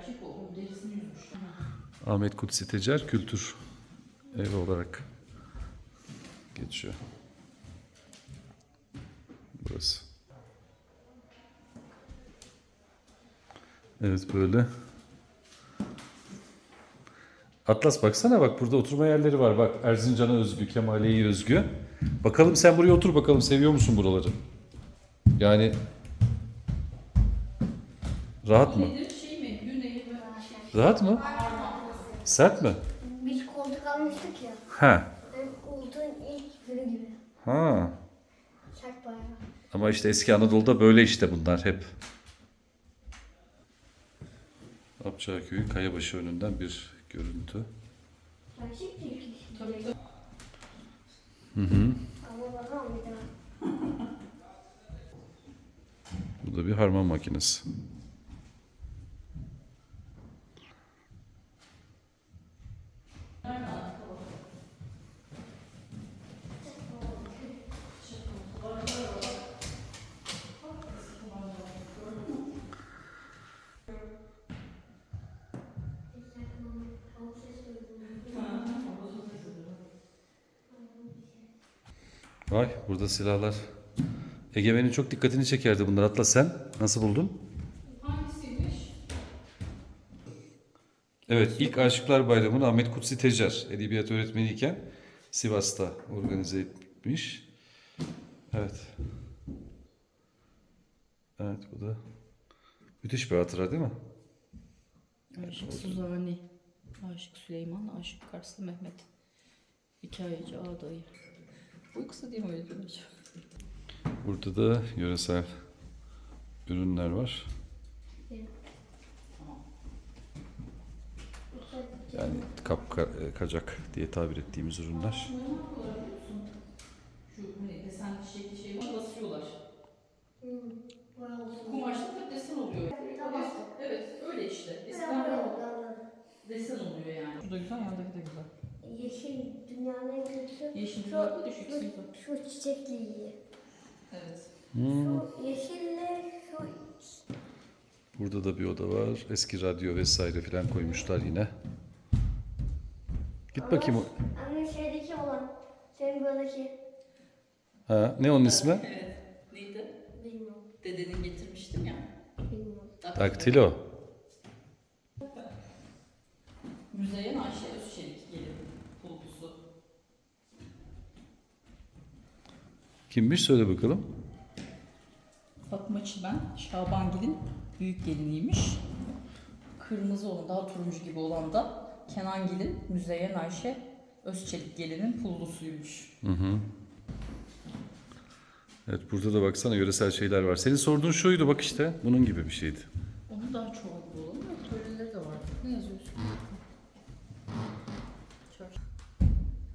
Gerçek o. o Derisini yüzmüş. Ahmet Kutsi Tecer Kültür Evi olarak geçiyor. Burası. Evet böyle. Atlas baksana bak burada oturma yerleri var. Bak Erzincan'a özgü, Kemaliye'ye özgü. Bakalım sen buraya otur bakalım seviyor musun buraları? Yani rahat mı? Nedir şey mi? Güney mi? Rahat mı? Sert mi? Biz koltuk almıştık ya. Ha. Koltuğun ilk günü gibi. Ha. Sert bayağı. Ama işte eski Anadolu'da böyle işte bunlar hep. Apçaköy'ü Kayabaşı önünden bir görüntü. Gerçek değil ki. Tabii tabii. Hı hı. Ama bakalım bir daha. Bu da bir harman makinesi. Vay burada silahlar. Egemen'in çok dikkatini çekerdi bunlar. Atla sen nasıl buldun? Hangisiymiş? Evet ilk Aşıklar Bayramı'nı Ahmet Kutsi Tecer edebiyat öğretmeniyken Sivas'ta organize etmiş. Evet. Evet bu da müthiş bir hatıra değil mi? Aşık Suzani. Aşık Süleyman. Aşık Karslı Mehmet. Hikayeci Ağdayı. Kısa değil mi hocam? Burada da yöresel ürünler var. Yani kap ka- e, kacak diye tabir ettiğimiz ürünler. Ne? Şu desenli şekli şey var. Basıyorlar. Hmm. Kumaşta da desen oluyor. Evet öyle işte. Eskiden desen oluyor yani. Şu da güzel, yandaki de güzel. Yeşil dünyanın en kötüsü. Yeşil de düşük şu- güzel. Şu çiçekli iyi. Evet. Hmm. Şu yeşille şu Burada da bir oda var. Eski radyo vesaire filan koymuşlar yine. Git bakayım. o- Anne şeydeki olan. Senin buradaki. Ha, ne onun ismi? Evet. Neydi? Bilmiyorum. Dedenin getirmiştim ya. Bilmiyorum. Daktilo. Müzeyyen Ayşe Özçelik gelin pulpusu. Kimmiş söyle bakalım. Fatma Çimen, Şabangil'in büyük geliniymiş. Kırmızı olan, daha turuncu gibi olan da Kenangil'in Müzeyyen Ayşe Özçelik gelinin pullusuymuş. Hı hı. Evet burada da baksana yöresel şeyler var. Senin sorduğun şuydu bak işte. Bunun gibi bir şeydi. Onun daha çoğu bulalım da töreleri de var. Ne yazıyorsun?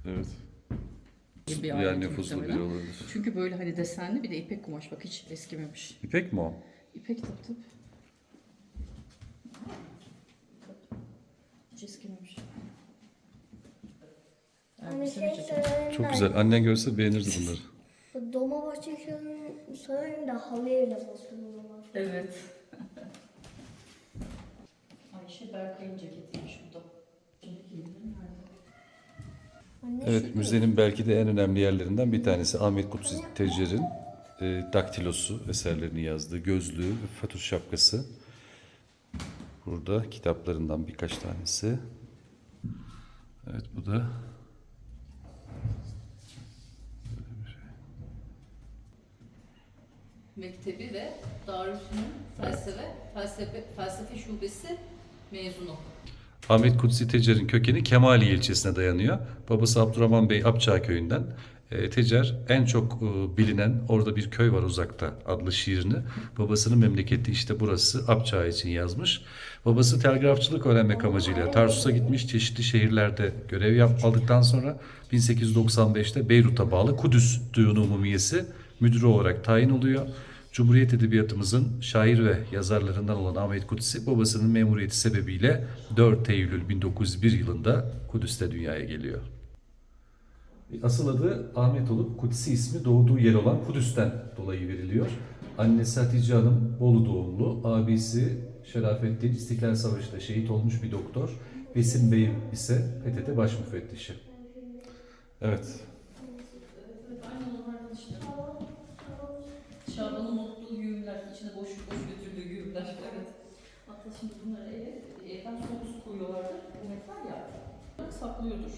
Evet. Bir Yani alet nüfuslu biri olabilir. Çünkü böyle hani desenli bir de ipek kumaş bak hiç eskimemiş. İpek mi o? İpek tabii tabii. Hiç eskimemiş. Elbise şey mi sanırım Çok güzel. Annen görse beğenirdi bunları. Bu Dolmabahçe köyünün sanırım da halıya bile bastırıyorlar. Evet. Ayşe Berkay'ın ceketiymiş bu da. Şimdi kim bilir nerede? Anne Evet müzenin belki de en önemli yerlerinden bir tanesi Ahmet Kutsi Tecer'in e, daktilosu eserlerini yazdığı gözlüğü ve fatur şapkası. Burada kitaplarından birkaç tanesi. Evet bu da Mektebi ve Darülfünun felsefe, felsefe, felsefe şubesi mezunu. Ahmet Kutsi Tecer'in kökeni Kemaliye ilçesine dayanıyor. Babası Abdurrahman Bey Apçağ köyünden. E, Tecer en çok e, bilinen orada bir köy var uzakta adlı şiirini babasının memleketi işte burası Apçağ için yazmış. Babası telgrafçılık öğrenmek amacıyla Tarsus'a gitmiş çeşitli şehirlerde görev yap aldıktan sonra 1895'te Beyrut'a bağlı Kudüs Düğünü Umumiyesi müdürü olarak tayin oluyor. Cumhuriyet Edebiyatımızın şair ve yazarlarından olan Ahmet Kutsi babasının memuriyeti sebebiyle 4 Eylül 1901 yılında Kudüs'te dünyaya geliyor. Asıl adı Ahmet olup Kutsi ismi doğduğu yer olan Kudüs'ten dolayı veriliyor. Annesi Hatice Hanım Bolu doğumlu, abisi Şerafettin İstiklal Savaşı'nda şehit olmuş bir doktor. Besim Bey ise PTT baş müfettişi. Evet. Şaban'ın unuttuğu güğümler, içine boş boş götürdüğü güğümler. Evet. Hatta şimdi bunları eve, evden soğuk su koyuyorlardır. Demek var ya, bak saklıyordur.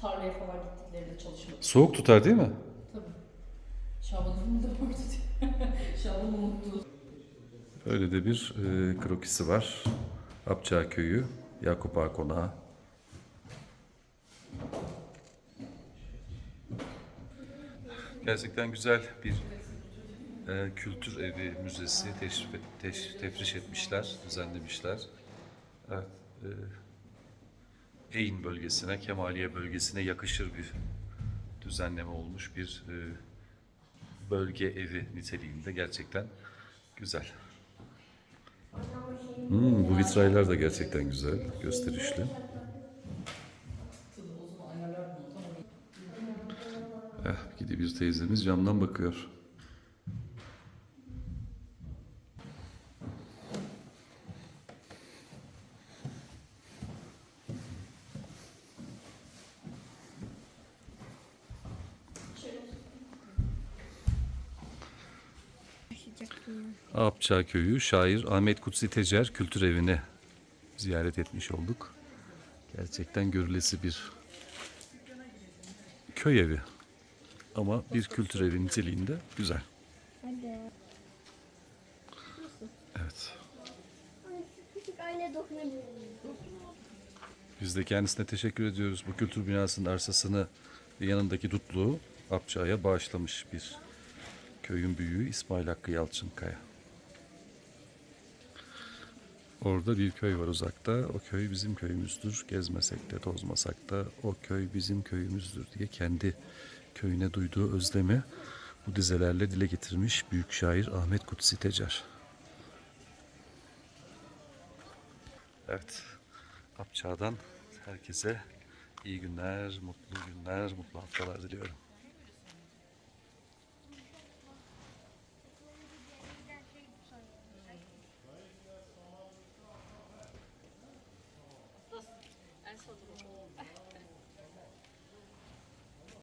Tarlaya falan gittiklerinde çalışmak. Soğuk tutar değil mi? Tabii. Şaban'ın da vardı diyor. Şaban'ın unuttuğu. Öyle de bir e, krokisi var. Apçağ Köyü, Yakup Ağa Konağı. Gerçekten güzel bir e, kültür evi müzesi teşrif, teş- tefriş etmişler, düzenlemişler. Evet, e, Eyn bölgesine, Kemaliye bölgesine yakışır bir düzenleme olmuş bir e, bölge evi niteliğinde gerçekten güzel. Hmm, bu vitraylar da gerçekten güzel, gösterişli. Eh, gidi bir teyzemiz camdan bakıyor. Apçağ Köyü şair Ahmet Kutsi Tecer Kültür Evi'ni ziyaret etmiş olduk. Gerçekten görülesi bir köy evi. Ama bir kültür evi niteliğinde güzel. Evet. Biz de kendisine teşekkür ediyoruz. Bu kültür binasının arsasını yanındaki dutluğu Apçağ'a bağışlamış bir köyün büyüğü İsmail Hakkı Yalçınkaya. Orada bir köy var uzakta. O köy bizim köyümüzdür. Gezmesek de tozmasak da o köy bizim köyümüzdür diye kendi köyüne duyduğu özlemi bu dizelerle dile getirmiş büyük şair Ahmet Kutsi Tecer. Evet. Apçağ'dan herkese iyi günler, mutlu günler, mutlu haftalar diliyorum. 안 써도